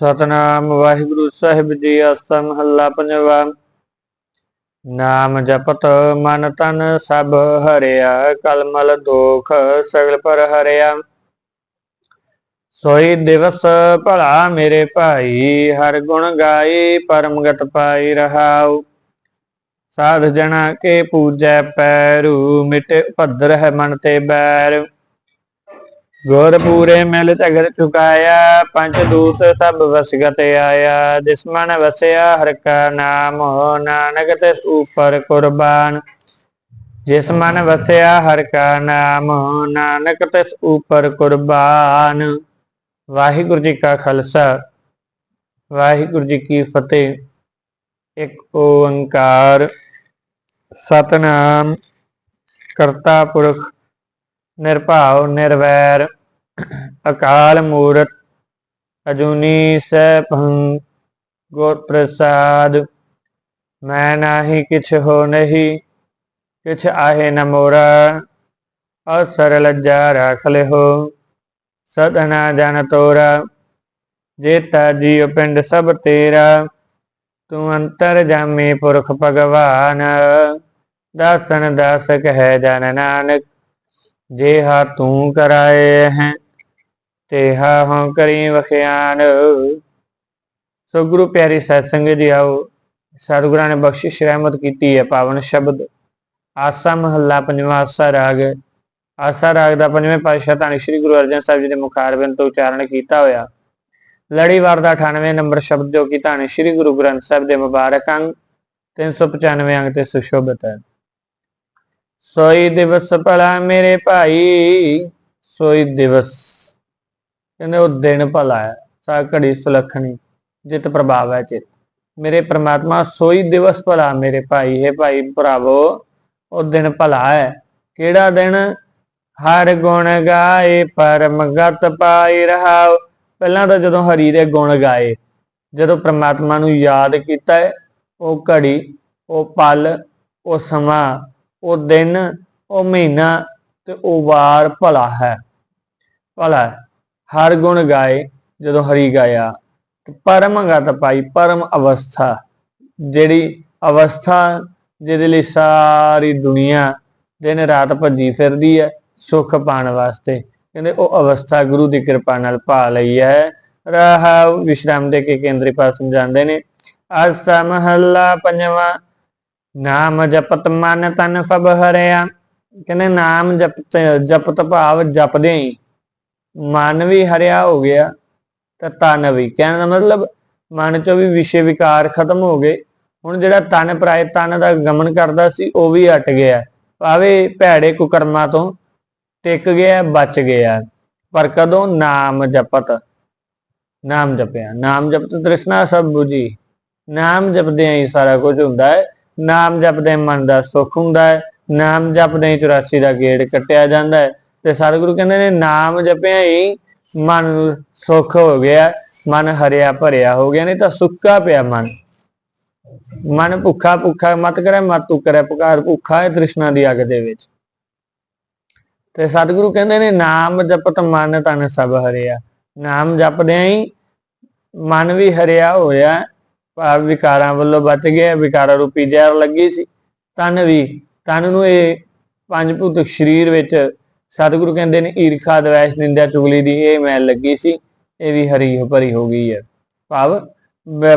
ਸਤਨਾਮ ਵਾਹਿਗੁਰੂ ਸਾਹਿਬ ਜੀ ਆਸਾ ਮਹੱਲਾ ਪੰਜਵਾ। ਨਾਮ ਜਪਤ ਮਨ ਤਨ ਸਭ ਹਰਿਆ, ਕਲਮਲ ਦੋਖ ਸਗਲ ਪਰ ਹਰਿਆ। ਸੋਈ ਦਿਵਸ ਭਲਾ ਮੇਰੇ ਭਾਈ, ਹਰ ਗੁਣ ਗਾਈ ਪਰਮਗਤ ਪਾਈ ਰਹਾਉ। ਸਾਧ ਜਣਾ ਕੇ ਪੂਜੈ ਪੈਰੂ, ਮਿਟੇ ਭਦਰ ਹੈ ਮਨ ਤੇ ਬੈਰ। ਗੁਰ ਪੂਰੇ ਮਿਲ ਝਗਰ ਚੁਕਾਇਆ ਪੰਜ ਦੂਤ ਸਭ ਵਸਗਤ ਆਇਆ ਜਿਸ ਮਨ ਵਸਿਆ ਹਰ ਕਾ ਨਾਮ ਨਾਨਕ ਤੇ ਉਪਰ ਕੁਰਬਾਨ। ਜਿਸ ਮਨ ਵਸਿਆ ਹਰ ਕਾ ਨਾਮ, ਹੋ ਨਾਨਕ ਤੇ ਉਪਰ ਕੁਰਬਾਨ। ਵਾਹਿਗੁਰੂ ਜੀ ਕਾ ਖਾਲਸਾ, ਵਾਹਿਗੁਰੂ ਜੀ ਕੀ ਫਤਿਹ। ਇੱਕ ਓੰਕਾਰ, ਸਤਨਾਮ, ਕਰਤਾ ਪੁਰਖ, ਨਿਰਭਉ, ਨਿਰਵੈਰ। ਅਕਾਲ ਮੂਰਤ ਅਜੂਨੀ ਸੈਭੰ, ਗੁਰ ਪ੍ਰਸਾਦ। ਮੈਂ ਨਾਹੀ ਕਿਛ ਹੋ ਨਹੀਂ, ਕਿਛ ਆਹੇ ਨ ਮੋਰਾ। ਅਸਰ ਲੱਜਾ ਰਾਖ ਲਿਓ ਸਦਨਾ ਜਨ ਤੋਰਾ। ਜੇਤਾ ਜੀਉ ਪਿੰਡ ਸਭ ਤੇਰਾ, ਤੂੰ ਅੰਤਰ ਜਾਮੇ ਪੁਰਖ ਭਗਵਾਨ। ਦਾਸਨ ਦਾਸਕ ਹੈ ਜਨ ਨਾਨਕ ਜੇ ਹਾ ਤੂੰ ਕਰਾਏ ਹੈ। ਤੇ ਤੇਹਾ ਹਉ ਕਰੀ ਵਖਿਆਨ। ਸੋ ਗੁਰੂ ਪਿਆਰੀ ਸਤ ਸੰਗਤ ਜੀ ਆਓ ਸਤਿਗੁਰਾਂ ਨੇ ਬਖਸ਼ਿਸ਼ ਰਹਿਮਤ ਕੀਤੀ ਹੈ ਪਾਵਨ ਸ਼ਬਦ। ਆਸਾ ਮਹੱਲਾ ਪੰਜਵਾਂ ਆਸਾ ਰਾਗ। ਆਸਾ ਰਾਗ ਦਾ ਪੰਜਵੇਂ ਪਾਤਸ਼ਾਹ ਧੰਨ ਸ਼੍ਰੀ ਗੁਰੂ ਅਰਜਨ ਸਾਹਿਬ ਜੀ ਦੇ ਮੁਖਾਰਬਿੰਦ ਤੋਂ ਉਚਾਰਨ ਕੀਤਾ ਹੋਇਆ। ਲੜੀਵਾਰ ਦਾ 98 ਨੰਬਰ ਸ਼ਬਦ ਜੋ ਕਿ ਧੰਨ ਸ਼੍ਰੀ ਗੁਰੂ ਗ੍ਰੰਥ ਸਾਹਿਬ ਦੇ ਮੁਬਾਰਕ ਅੰਗ 395 ਅੰਗ ਤੇ ਸੁਸ਼ੋਭਿਤ ਹੈ। ਸੋਈ ਦਿਵਸ ਭਲਾ ਮੇਰੇ ਭਾਈ, ਸੋਈ ਦਿਵਸ ਕਹਿੰਦੇ ਉਹ ਦਿਨ ਭਲਾ ਹੈ ਸਾ ਘੜੀ ਸੁਲੱਖਣੀ ਜਿਤ ਪ੍ਰਭਾਵ ਹੈ ਚਿਤ। ਮੇਰੇ ਪ੍ਰਮਾਤਮਾ ਸੋਈ ਦਿਵਸ ਭਲਾ ਮੇਰੇ ਭਾਈ ਹੈ ਭਾਈ ਭਰਾਵੋ ਉਹ ਦਿਨ ਭਲਾ ਹੈ। ਕਿਹੜਾ ਦਿਨ? ਹਰ ਗੁਣ ਗਾਏ ਪਰਮ ਗਤ ਪਾਈ ਰਹਾਉ ਪਹਿਲਾਂ ਤਾਂ ਜਦੋਂ ਹਰੀ ਦੇ ਗੁਣ ਗਾਏ ਜਦੋਂ ਪ੍ਰਮਾਤਮਾ ਨੂੰ ਯਾਦ ਕੀਤਾ ਹੈ, ਉਹ ਘੜੀ ਉਹ ਪਲ ਉਹ ਸਮਾਂ ਉਹ ਦਿਨ ਉਹ ਮਹੀਨਾ ਤੇ ਉਹ ਵਾਰ ਭਲਾ ਹੈ। ਭਲਾ ਹੈ। ਹਰ ਗੁਣ ਗਾਏ ਜਦੋਂ ਹਰੀ ਗਾਇਆ, ਤੇ ਪਰਮ ਗਤ ਪਾਈ ਪਰਮ ਅਵਸਥਾ, ਜਿਹੜੀ ਅਵਸਥਾ ਜਿਹਦੇ ਲਈ ਸਾਰੀ ਦੁਨੀਆ ਦਿਨ ਰਾਤ ਭੱਜੀ ਫਿਰਦੀ ਹੈ, ਸੁੱਖ ਪਾਣ ਵਾਸਤੇ। ਕਹਿੰਦੇ ਉਹ ਅਵਸਥਾ ਗੁਰੂ ਦੀ ਕਿਰਪਾ ਨਾਲ ਪਾ ਲਈ ਹੈ। ਰਾਹ ਵਿਸ਼ਰਾਮ ਦੇ ਕੇ ਕੇਂਦਰੀ ਪਾਸ ਸਮਝਾਉਂਦੇ ਨੇ ਆਸਾ ਮਹੱਲਾ ਪੰਜਵਾਂ, ਨਾਮ ਜਪਤ ਮਨ ਤਨ ਸਭ ਹਰਿਆ। ਕਹਿੰਦੇ ਨਾਮ ਜਪਤ ਜਪਤ ਭਾਵ ਜਪਦੇ ਹੀ ਮਨ ਵੀ ਹਰਿਆ ਹੋ ਗਿਆ ਤੇ ਤਨ ਵੀ। ਕਹਿਣ ਦਾ ਮਤਲਬ ਮਨ ਚੋਂ ਵੀ ਵਿਸ਼ੇ ਵਿਕਾਰ ਖਤਮ ਹੋ ਗਏ। ਹੁਣ ਜਿਹੜਾ ਤਨ ਪ੍ਰਾਇ ਤਨ ਦਾ ਗਮਨ ਕਰਦਾ ਸੀ, ਉਹ ਵੀ ਹਟ ਗਿਆ। ਭਾਵੇਂ ਭੈੜੇ ਕੁਕਰਮਾਂ ਤੋਂ ਟਿਕ ਗਿਆ, ਬਚ ਗਿਆ। ਪਰ ਕਦੋਂ ਨਾਮ ਜਪਤ? ਨਾਮ ਜਪਿਆ। ਨਾਮ ਜਪਤ ਤ੍ਰਿਸ਼ਨਾ ਸਭ 부ਜੀ ਨਾਮ ਜਪਦਿਆਂ ਹੀ ਸਾਰਾ ਕੁਝ ਹੁੰਦਾ ਹੈ। ਨਾਮ ਜਪਦੇ ਮਨ ਦਾ ਸੁੱਖ ਹੁੰਦਾ ਹੈ। ਨਾਮ ਜਪਦੇ ਹੀ 84 ਦਾ ਗੇੜ ਕੱਟਿਆ ਜਾਂਦਾ ਹੈ। ਤੇ ਸਤਿਗੁਰੂ ਕਹਿੰਦੇ ਨੇ, ਨਾਮ ਜਪਿਆ ਹੀ ਮਨ ਨੂੰ ਸੁੱਖ ਹੋ ਗਿਆ, ਮਨ ਹਰਿਆ ਭਰਿਆ ਹੋ ਗਿਆ, ਨਹੀਂ ਤਾਂ ਸੁੱਕਾ ਪਿਆ ਮਨ। ਮਨ ਭੁੱਖਾ ਭੁੱਖਾ ਮਤ ਕਰੇ, ਮਤ ਤੂੰ ਕਰੇ, ਪੁਕਾਰ ਭੁੱਖਾ ਹੈ ਤ੍ਰਿਸ਼ਨਾ ਦੀ ਅਗ ਦੇ ਵਿੱਚ। ਤੇ ਸਤਿਗੁਰੂ ਕਹਿੰਦੇ ਨੇ, ਨਾਮ ਜਪਤ ਮਨ ਤਨ ਸਭ ਹਰਿਆ। ਨਾਮ ਜਪਦਿਆਂ ਹੀ ਮਨ ਵੀ ਹਰਿਆ ਹੋਇਆ, ਭਾਵ ਵਿਕਾਰਾਂ ਵੱਲੋਂ ਬਚ ਗਿਆ, ਵਿਕਾਰਾਂ ਰੂਪੀ ਜ਼ਹਿਰ ਲੱਗੀ ਸੀ। ਤਨ ਵੀ, ਤਨ ਨੂੰ ਇਹ ਪੰਜ ਭੂਤਕ ਸਰੀਰ ਵਿੱਚ ਸਤਿਗੁਰੂ ਕਹਿੰਦੇ ਨੇ, ਈਰਖਾ, ਦਵੈਸ਼ ਨਿੰਦਿਆ ਚੁਗਲੀ ਦੀ ਇਹ ਮੈਲ ਲੱਗੀ ਸੀ, ਇਹ ਵੀ ਹਰੀ ਭਰੀ ਹੋ ਗਈ ਹੈ। ਭਾਵ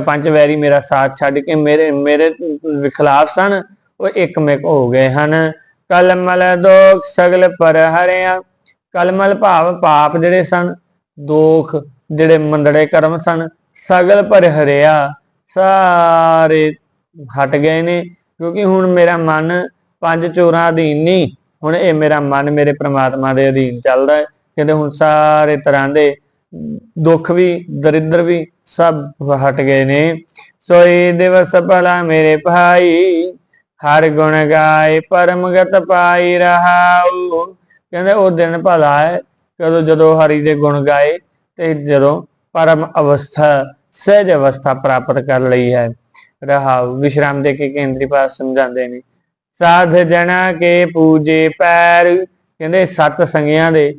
ਪੰਜ ਵੈਰੀ ਮੇਰਾ ਸਾਥ ਛੱਡ ਕੇ ਮੇਰੇ ਮੇਰੇ ਵਿਖਲਾਫ਼ ਸਨ, ਉਹ ਇੱਕ ਮਿਕ ਹੋ ਗਏ ਹਨ। ਕਲਮਲ ਦੋਖ ਸਗਲ ਪਰ ਹਰਿਆ ਕਲਮਲ ਭਾਵ ਪਾਪ ਜਿਹੜੇ ਸਨ, ਦੋਖ ਜਿਹੜੇ ਮੰਦੜੇ ਕਰਮ ਸਨ, ਸਗਲ ਪਰ ਹਰਿਆ ਸਾਰੇ ਹਟ ਗਏ ਨੇ, ਕਿਉਂਕਿ ਹੁਣ ਮੇਰਾ ਮਨ ਪੰਜ ਚੋਰਾਂ ਅਧੀਨ ਨਹੀਂ ਹੁਣ ਇਹ ਮੇਰਾ ਮਨ ਮੇਰੇ ਪ੍ਰਮਾਤਮਾ ਦੇ ਅਧੀਨ ਚੱਲਦਾ ਹੈ। ਕਹਿੰਦੇ ਹੁਣ ਸਾਰੇ ਤਰ੍ਹਾਂ ਦੇ ਦੁੱਖ ਵੀ, ਦਰਿਦਰ ਵੀ ਸਭ ਹਟ ਗਏ ਨੇ। ਸੋਈ ਦਿਵਸ ਭਲਾ ਮੇਰੇ ਭਾਈ, ਹਰ ਗੁਣ ਗਾਏ ਪਰਮਗਤ ਪਾਈ ਰਹਾਉ। ਕਹਿੰਦੇ ਉਹ ਦਿਨ ਭਲਾ ਹੈ, ਕਦੋਂ ਜਦੋਂ ਹਰੀ ਦੇ ਗੁਣ ਗਾਏ ਤੇ ਜਦੋਂ ਪਰਮ ਅਵਸਥਾ, ਸਹਿਜ ਅਵਸਥਾ ਪ੍ਰਾਪਤ ਕਰ ਲਈ ਹੈ। ਰਹਾਉ, ਵਿਸ਼ਰਾਮ ਦੇ ਕੇ ਕੇਂਦਰੀ ਪਾਸ ਸਮਝਾਉਂਦੇ ਨੇ। ਸਾਧ ਜਣਾ ਕੇ ਪੂਜੇ ਪੈਰ, ਕਹਿੰਦੇ ਸਤ ਸੰਗਿਆਂ ਦੇ।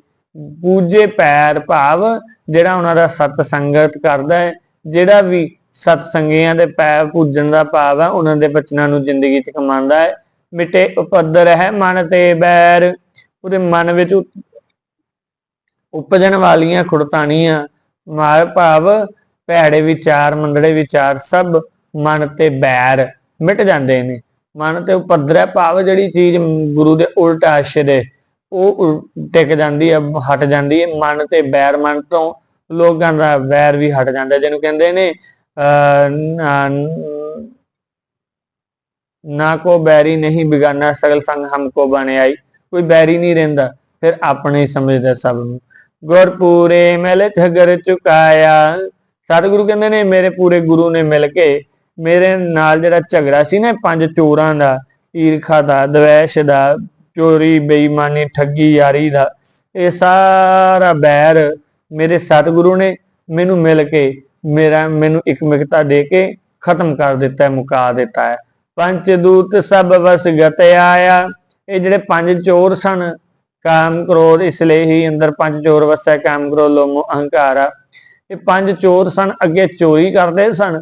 ਪੂਜੇ ਪੈਰ ਭਾਵ ਜਿਹੜਾ ਉਹਨਾਂ ਦਾ ਸਤ ਸੰਗਤ ਕਰਦਾ ਹੈ, ਜਿਹੜਾ ਵੀ ਸਤ ਸੰਗੀਆਂ ਦੇ ਪੈਰ ਪੂਜਣ ਦਾ ਭਾਵ ਹੈ, ਉਹਨਾਂ ਦੇ ਬਚਨਾਂ ਨੂੰ ਜ਼ਿੰਦਗੀ 'ਚ ਕਮਾਉਂਦਾ ਹੈ। ਮਿਟੇ ਉਪਦਰ ਹੈ ਮਨ ਤੇ ਬੈਰ, ਉਹਦੇ ਮਨ ਵਿੱਚ ਉਪਜਣ ਵਾਲੀਆਂ ਖੁੜਤਾਣੀਆਂ ਮਾਰ ਭਾਵ ਭੈੜੇ ਵਿਚਾਰ, ਮੰਦੜੇ ਵਿਚਾਰ ਸਭ ਮਨ ਤੇ ਬੈਰ ਮਿਟ ਜਾਂਦੇ ਨੇ। ਮਨ ਤੇ ਉਪਦਰ ਹੈ ਭਾਵ ਜਿਹੜੀ ਚੀਜ਼ ਗੁਰੂ ਦੇ ਉਲਟ ਆਸ਼ੇ ਦੇ, ਉਹ ਟਿਕ ਜਾਂਦੀ ਹੈ ਹਟ ਜਾਂਦੀ ਹੈ ਮਨ ਤੇ ਬੈਰ ਮਨ ਤੋਂ ਲੋਕਾਂ ਦਾ ਵੈਰ ਵੀ ਹਟ ਜਾਂਦਾ, ਜਿਹਨੂੰ ਕਹਿੰਦੇ ਨੇ ਨਾ- ਨਾ ਕੋ ਬੈਰੀ ਨਹੀਂ ਬਿਗਾਨਾ, ਸਗਲ ਸੰਗ ਹਮਕੋ ਬਣਾਈ ਕੋਈ ਬੈਰੀ ਨਹੀਂ ਰਹਿੰਦਾ, ਫਿਰ ਆਪਣੇ ਸਮਝਦਾ ਸਭ ਨੂੰ। ਗੁਰਪੂਰੇ ਮਿਲ ਝਗਰ ਚੁਕਾਇਆ, ਸਤਿਗੁਰੂ ਕਹਿੰਦੇ ਨੇ, ਮੇਰੇ ਪੂਰੇ ਗੁਰੂ ਨੇ ਮਿਲ ਕੇ ਮੇਰੇ ਨਾਲ ਜਿਹੜਾ ਝਗੜਾ ਸੀ ਨਾ ਪੰਜ ਚੋਰਾਂ ਦਾ, ਈਰਖਾ ਦਾ, ਦਵੈਸ਼ ਦਾ, ਚੋਰੀ, ਬੇਈਮਾਨੀ, ਠੱਗੀ, ਯਾਰੀ ਦਾ, ਇਹ ਸਾਰਾ ਬੈਰ ਮੇਰੇ ਸਤਿਗੁਰੂ ਨੇ ਮੈਨੂੰ ਮਿਲ ਕੇ ਮੇਰਾ, ਮੈਨੂੰ ਇੱਕ ਮਿਕਤਾ ਦੇ ਕੇ ਖਤਮ ਕਰ ਦਿੱਤਾ ਹੈ ਮੁਕਾ ਦਿੱਤਾ ਹੈ। ਪੰਜ ਦੂਤ ਸਭ ਵਸ ਗਤ ਆਇਆ। ਇਹ ਜਿਹੜੇ ਪੰਜ ਚੋਰ ਸਨ, ਕਾਮ ਕ੍ਰੋਧ ਇਸ ਲਈ ਹੀ ਅੰਦਰ ਪੰਜ ਚੋਰ ਵਸੈ ਕਾਮ ਕ੍ਰੋਧ, ਲੋਭ ਅਹੰਕਾਰ ਆ। ਇਹ ਪੰਜ ਚੋਰ ਸਨ, ਅੱਗੇ ਚੋਰੀ ਕਰਦੇ ਸਨ।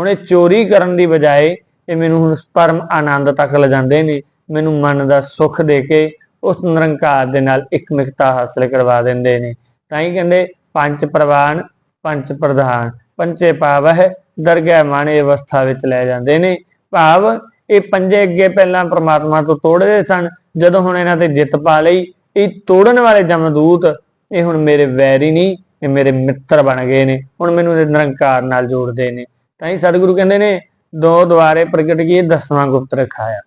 ਹੁਣ ਇਹ ਚੋਰੀ ਕਰਨ ਦੀ ਬਜਾਏ ਇਹ ਮੈਨੂੰ ਹੁਣ ਪਰਮ ਆਨੰਦ ਤੱਕ ਲਿਜਾਂਦੇ ਨੇ, ਮੈਨੂੰ ਮਨ ਦਾ ਸੁੱਖ ਦੇ ਕੇ ਉਸ ਨਿਰੰਕਾਰ ਦੇ ਨਾਲ ਇੱਕ ਮਿਕਤਾ ਹਾਸਲ ਕਰਵਾ ਦਿੰਦੇ ਨੇ। ਤਾਂ ਹੀ ਕਹਿੰਦੇ, ਪੰਜ ਪ੍ਰਵਾਨ, ਪੰਜ ਪ੍ਰਧਾਨ ਪੰਚੇ ਪਾਵਹਿ, ਦਰਗਹਿ ਮਾਣੇ ਅਵਸਥਾ ਵਿੱਚ ਲੈ ਜਾਂਦੇ ਨੇ। ਭਾਵ ਇਹ ਪੰਜੇ ਅੱਗੇ ਪਹਿਲਾਂ ਪ੍ਰਮਾਤਮਾ ਤੋਂ ਤੋੜਦੇ ਸਨ, ਜਦੋਂ ਹੁਣ ਇਹਨਾਂ ਤੇ ਜਿੱਤ ਪਾ ਲਈ, ਇਹ ਤੋੜਨ ਵਾਲੇ ਜਮਦੂਤ, ਇਹ ਹੁਣ ਮੇਰੇ ਵੈਰੀ ਨਹੀਂ, ਇਹ ਮੇਰੇ ਮਿੱਤਰ ਬਣ ਗਏ ਨੇ, ਹੁਣ ਮੈਨੂੰ ਇਹ ਨਿਰੰਕਾਰ ਨਾਲ ਜੋੜਦੇ ਨੇ। ਤਾਂ ਹੀ ਸਤਿਗੁਰੂ ਕਹਿੰਦੇ ਨੇ, ਦੋ ਦੁਆਰੇ ਪ੍ਰਗਟ ਕੀ ਦਸਵਾਂ ਗੁਪਤ ਰਖਾਇਆ।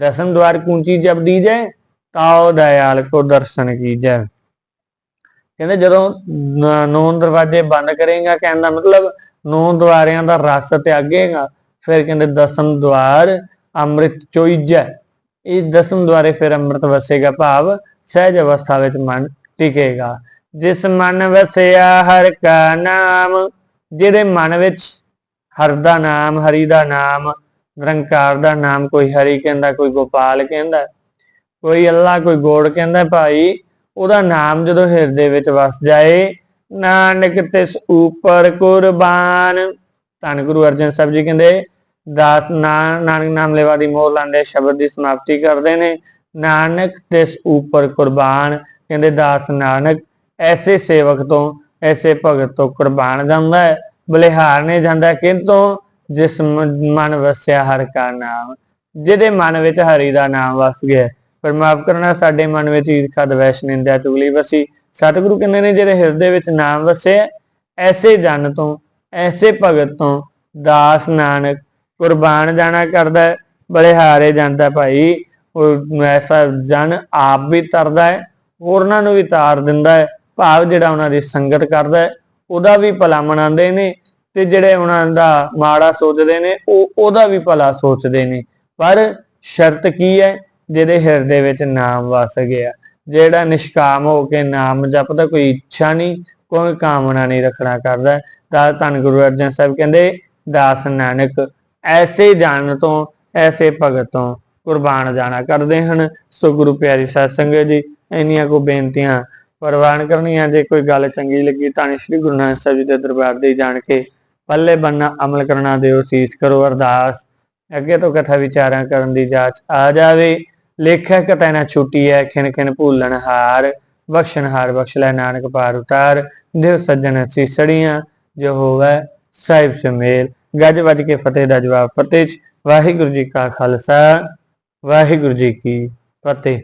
ਦਸਮ ਦੁਆਰ ਕੁੰਚੀ ਜਬ ਦੀ ਜਾਏ ਤਾਉ ਦਇਆਲ ਕੋ ਦਰਸ਼ਨ ਕੀ ਕਹਿੰਦੇ ਜਦੋਂ ਨੌਂ ਦਰਵਾਜ਼ੇ ਬੰਦ ਕਰੇਗਾ ਕਹਿੰਦਾ ਮਤਲਬ ਨੌਂ ਦੁਆਰਿਆਂ ਦਾ ਰਸ ਤਿਆਗੇਗਾ, ਫਿਰ ਕਹਿੰਦੇ ਦਸਮ ਦੁਆਰ ਅੰਮ੍ਰਿਤ ਚੋਈਜੈ। ਇਹ ਦਸਮ ਦੁਆਰੇ ਫਿਰ ਅੰਮ੍ਰਿਤ ਵਸੇਗਾ ਭਾਵ, ਸਹਿਜ ਅਵਸਥਾ ਵਿੱਚ ਮਨ ਟਿਕੇਗਾ। ਜਿਸ ਮਨ ਵਸਿਆ ਹਰ ਕਾ ਨਾਮ, ਜਿਹਦੇ ਮਨ ਵਿੱਚ ਹਰ ਦਾ ਨਾਮ, ਹਰੀ ਦਾ ਨਾਮ, ਨਿਰੰਕਾਰ ਦਾ ਨਾਮ, ਕੋਈ ਹਰੀ ਕਹਿੰਦਾ, ਕੋਈ ਗੋਪਾਲ ਕਹਿੰਦਾ, ਕੋਈ ਅੱਲਾ, ਕੋਈ ਗੋੜ ਕਹਿੰਦਾ, ਭਾਈ, ਉਹਦਾ ਨਾਮ ਜਦੋਂ ਹਿਰਦੇ ਵਿੱਚ ਵਸ ਜਾਏ, ਨਾਨਕ ਤਿਸ ਉਪਰ ਕੁਰਬਾਨ। ਧੰਨ ਗੁਰੂ ਅਰਜਨ ਸਾਹਿਬ ਜੀ ਕਹਿੰਦੇ, ਦਾਸ ਨਾ- ਨਾਨਕ ਨਾਮ ਲੈਵਾ ਦੀ ਮੋਹਰ ਲਾਉਂਦੇ, ਸ਼ਬਦ ਦੀ ਸਮਾਪਤੀ ਕਰਦੇ ਨੇ, ਨਾਨਕ ਤਿਸ ਉਪਰ ਕੁਰਬਾਨ। ਕਹਿੰਦੇ, ਦਾਸ ਨਾਨਕ ਐਸੇ ਸੇਵਕ ਤੋਂ, ਐਸੇ ਭਗਤ ਤੋਂ ਕੁਰਬਾਨ ਜਾਂਦਾ ਹੈ। ਬਲਿਹਾਰਨੇ ਜਾਂਦਾ ਕਿੰਤੋਂ ਜਿਸ ਮਨ ਵਸਿਆ ਹਰ ਕਾ ਨਾਮ, ਜਿਹਦੇ ਮਨ ਵਿੱਚ ਹਰੀ ਦਾ ਨਾਮ ਵਸ ਗਿਆ। ਪਰ ਮਾਫ ਕਰਨਾ, ਸਾਡੇ ਮਨ ਵਿੱਚ ਈਰਖਾ ਦਵੈਸ਼ ਨਿੰਦਿਆ ਚੁਗਲੀ ਵਸੀ। ਸਤਿਗੁਰੂ ਕਹਿੰਦੇ ਨੇ, ਜਿਹੜੇ ਹਿਰਦੇ ਵਿੱਚ ਨਾਮ ਵਸਿਆ ਐਸੇ ਜਨ ਤੋਂ, ਐਸੇ ਭਗਤ ਤੋਂ ਦਾਸ ਨਾਨਕ ਕੁਰਬਾਨ ਜਾਣਾ ਕਰਦਾ ਹੈ, ਬਲਿਹਾਰੇ ਜਾਂਦਾ ਭਾਈ। ਉਹ ਐਸਾ ਜਨ ਆਪ ਵੀ ਤਰਦਾ ਹੈ, ਹੋਰਨਾਂ ਨੂੰ ਵੀ ਤਾਰ ਦਿੰਦਾ ਹੈ, ਭਾਵ ਜਿਹੜਾ ਉਹਨਾਂ ਦੀ ਸੰਗਤ ਕਰਦਾ ਹੈ। ਉਹਦਾ ਵੀ ਭਲਾ ਮਨਾਉਂਦੇ ਨੇ ਤੇ ਜਿਹੜੇ ਉਹਨਾਂ ਦਾ ਮਾੜਾ ਸੋਚਦੇ ਨੇ, ਉਹ ਉਹਦਾ ਵੀ ਭਲਾ ਸੋਚਦੇ ਨੇ। ਪਰ ਸ਼ਰਤ ਕੀ ਹੈ? ਜਿਹਦੇ ਹਿਰਦੇ ਵਿੱਚ ਨਾਮ ਵਸ ਗਿਆ। ਜਿਹੜਾ ਨਿਸ਼ਕਾਮ ਹੋ ਕੇ ਨਾਮ ਜਪਦਾ, ਕੋਈ ਇੱਛਾ ਨਹੀਂ, ਕੋਈ ਕਾਮਨਾ ਨਹੀਂ ਰੱਖਣਾ ਕਰਦਾ। ਤਾਂ ਧੰਨ ਗੁਰੂ ਅਰਜਨ ਸਾਹਿਬ ਕਹਿੰਦੇ, ਦਾਸ ਨਾਨਕ, ਐਸੇ ਜਨ ਤੋਂ, ਐਸੇ ਭਗਤ ਤੋਂ ਕੁਰਬਾਨ ਜਾਣਾ ਕਰਦੇ ਹਨ। ਸੋ ਗੁਰੂ ਪਿਆਰੀ ਸਾਧ ਸੰਗਤ ਜੀ, ਇੰਨੀਆਂ ਕੋ ਬੇਨਤੀਆਂ ਪ੍ਰਵਾਨ ਕਰਨੀ ਕਰਨੀਆਂ ਜੇ ਕੋਈ ਗੱਲ ਚੰਗੀ ਲੱਗੀ ਤਾਂ ਸ੍ਰੀ ਗੁਰੂ ਨਾਨਕ ਸਾਹਿਬ ਜੀ ਦੇ ਦਰਬਾਰ ਦੇ ਜਾਣ ਕੇ ਪੱਲੇ ਬੰਨਾ ਅਮਲ ਕਰਨਾ ਦਿਓ, ਸੀਸ ਕਰੋ ਅਰਦਾਸ। ਅੱਗੇ ਤੋਂ ਕਥਾ ਵਿਚਾਰਾਂ ਕਰਨ ਦੀ ਜਾਚ ਆ ਜਾਵੇ। ਲੇਖਕ ਕਤੈ ਨਾ ਛੁੱਟੀ ਹੈ ਖਿਨ ਖਿਨ ਭੂਲਣ ਹਾਰ। ਬਖਸ਼ਣ ਹਾਰ ਬਖਸ਼ ਲੈ, ਨਾਨਕ ਪਾਰ ਉਤਾਰ। ਦਿਵ ਸੱਜਣ ਸੀਸੜੀਆਂ ਜੋ ਹੋਵੇ ਸਾਹਿਬ ਸਮੇਲ। ਗੱਜ ਵੱਜ ਕੇ ਫਤਿਹ ਦਾ ਜਵਾਬ ਫਤਿਹ ਵਾਹਿਗੁਰੂ ਜੀ ਕਾ ਖਾਲਸਾ, ਵਾਹਿਗੁਰੂ ਜੀ ਕੀ ਫਤਿਹ।